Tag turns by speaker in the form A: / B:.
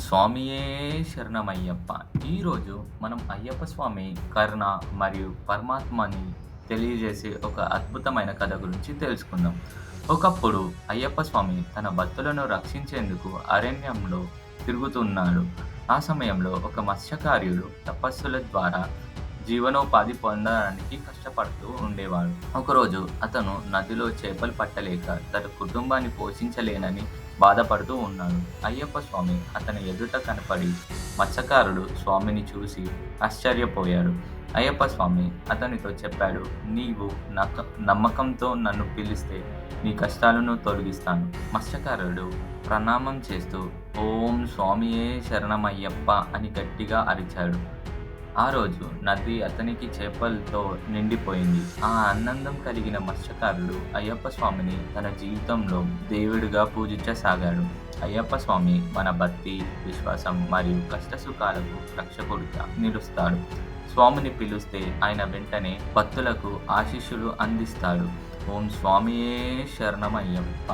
A: స్వామియే శరణమయ్యప్ప. ఈరోజు మనం అయ్యప్ప స్వామి కరుణ మరియు పరమాత్మని తెలియజేసే ఒక అద్భుతమైన కథ గురించి తెలుసుకుందాం. ఒకప్పుడు అయ్యప్ప స్వామి తన భక్తులను రక్షించేందుకు అరణ్యంలో తిరుగుతున్నాడు. ఆ సమయంలో ఒక మత్స్యకార్యుడు తపస్సుల ద్వారా జీవనోపాధి పొందడానికి కష్టపడుతూ ఉండేవాడు. ఒకరోజు అతను నదిలో చేపలు పట్టలేక తన కుటుంబాన్ని పోషించలేనని బాధపడుతూ ఉన్నాడు. అయ్యప్ప స్వామి అతని ఎదుట కనపడి మత్స్యకారుడు స్వామిని చూసి ఆశ్చర్యపోయాడు. అయ్యప్ప స్వామి అతనితో చెప్పాడు నీవు నక నమ్మకంతో నన్ను పిలిస్తే నీ కష్టాలను తొలగిస్తాను. మత్స్యకారుడు ప్రణామం చేస్తూ ఓం స్వామియే శరణమయ్యప్ప అని గట్టిగా అరిచాడు. ఆ రోజు నది అతనికి చేపలతో నిండిపోయింది. ఆ ఆనందం కలిగిన మత్స్యకారుడు అయ్యప్ప స్వామిని తన జీవితంలో దేవుడిగా పూజించసాగాడు. అయ్యప్ప స్వామి మన భక్తి విశ్వాసం మరియు కష్ట సుఖాలకు రక్షకుడిగా నిలుస్తాడు. స్వామిని పిలిస్తే ఆయన వెంటనే భక్తులకు ఆశీస్సులు అందిస్తాడు. ఓం స్వామియే శరణమయ్యప్ప.